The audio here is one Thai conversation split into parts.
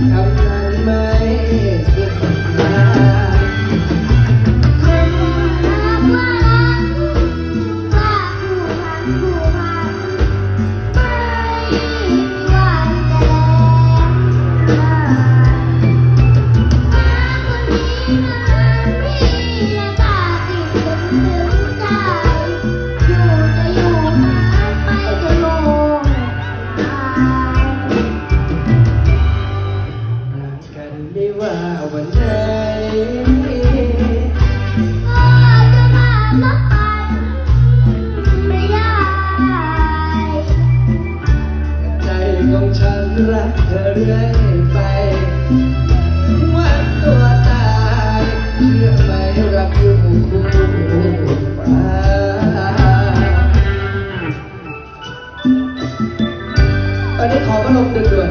Habla ได้ว่าวันไหนใจของฉันรักเธอเรื่อยไปวันตัวตายเชื่อไหมรักอยู่คู่ฟ้าอันนี้ขอมาลงดึกด่วน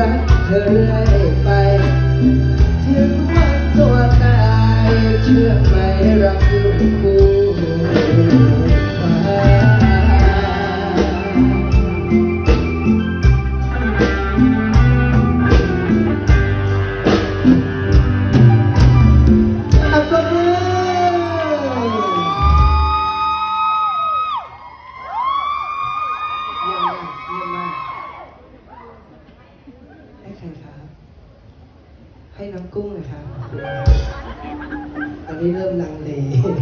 รักเธอเรื่อยไปถึงวันตัวตายเชื่อไหมรักคู่ ให้น้ำกุ้งนะครับตนนี้เริ่มลังเล